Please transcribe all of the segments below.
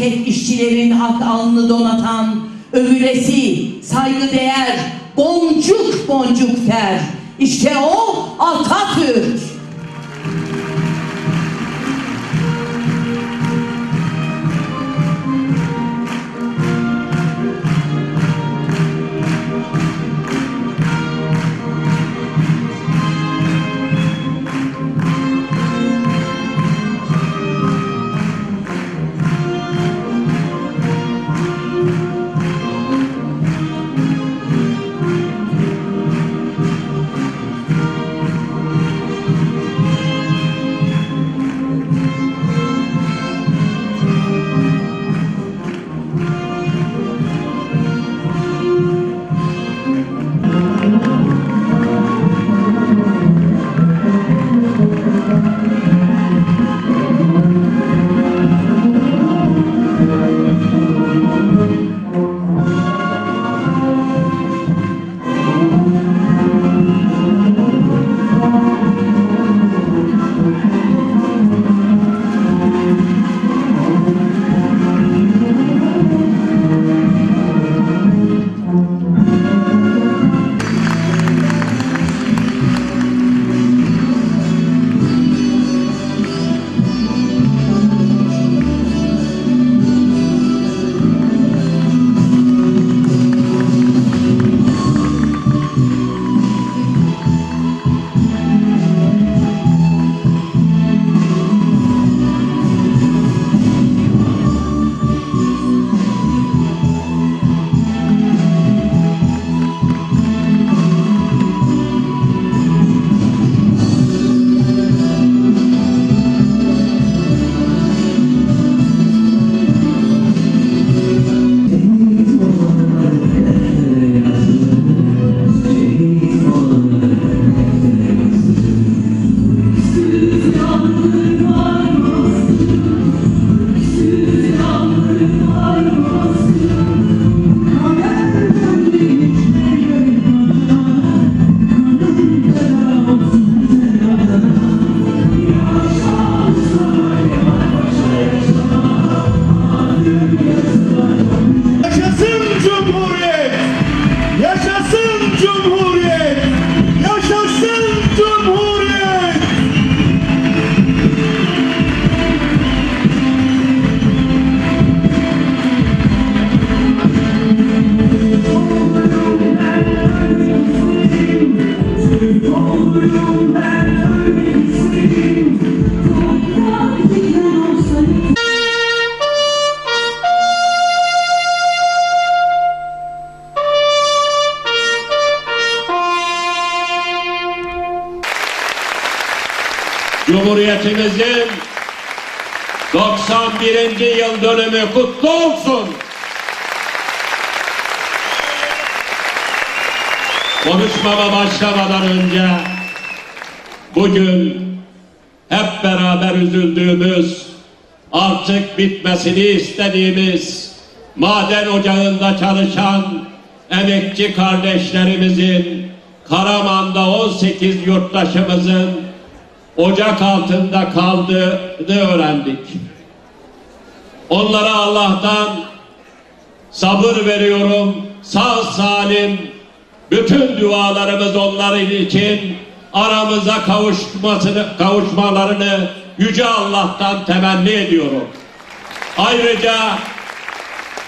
memleket işçilerin ak alnını donatan, övülesi, saygıdeğer, boncuk boncuk ter. İşte o Atatürk. Cumhuriyetimizin 91. yıl dönümü kutlu olsun. Konuşmama başlamadan önce bugün hep beraber üzüldüğümüz, artık bitmesini istediğimiz maden ocağında çalışan emekçi kardeşlerimizin, Karaman'da 18 yurttaşımızın ocak altında kaldığını öğrendik. Onlara Allah'tan sabır veriyorum, sağ salim, bütün dualarımız onların için aramıza kavuşmasını, kavuşmalarını Yüce Allah'tan temenni ediyorum. Ayrıca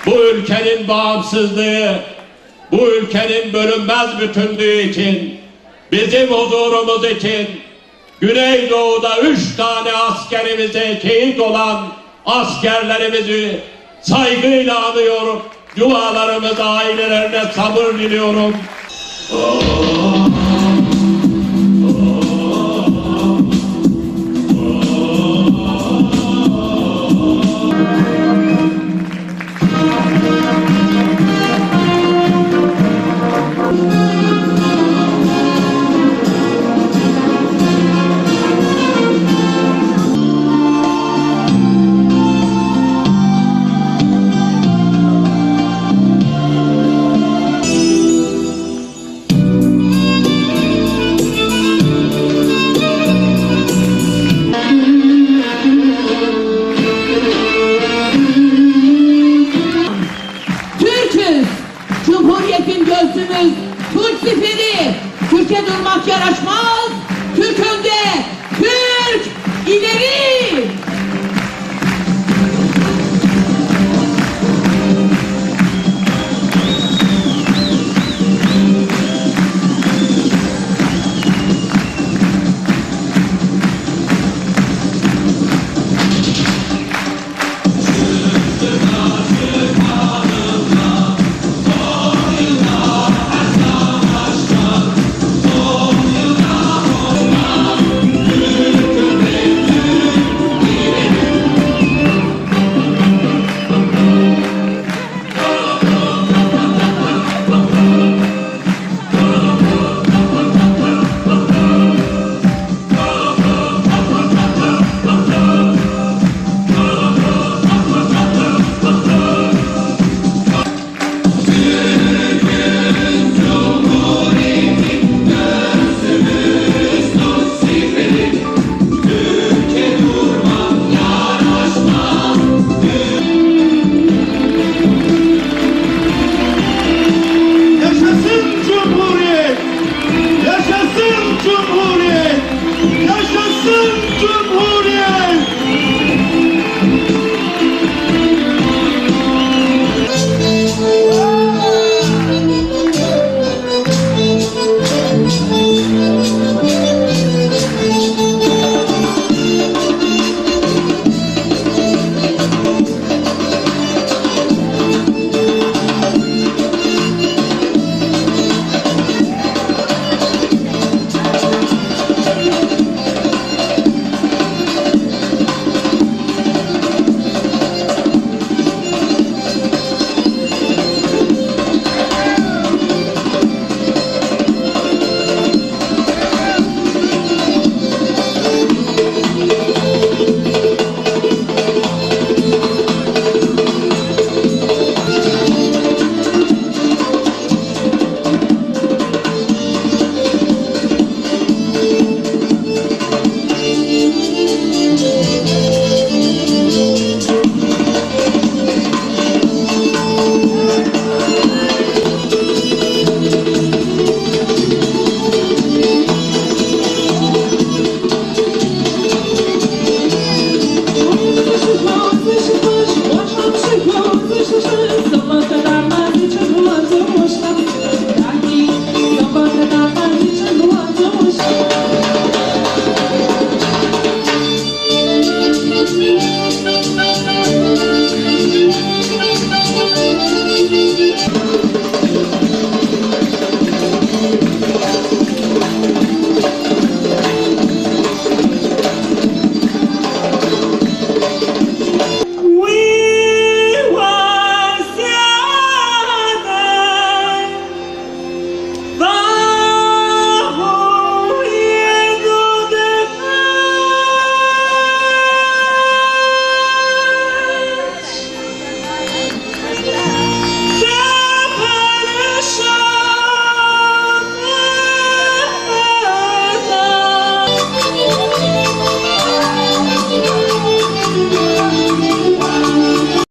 bu ülkenin bağımsızlığı, bu ülkenin bölünmez bütünlüğü için, bizim huzurumuz için Güneydoğu'da üç tane askerimize şehit olan askerlerimizi saygıyla anıyorum. Dualarımızı ailelerine sabır diliyorum. sözümüz yaraşmaz Türk önde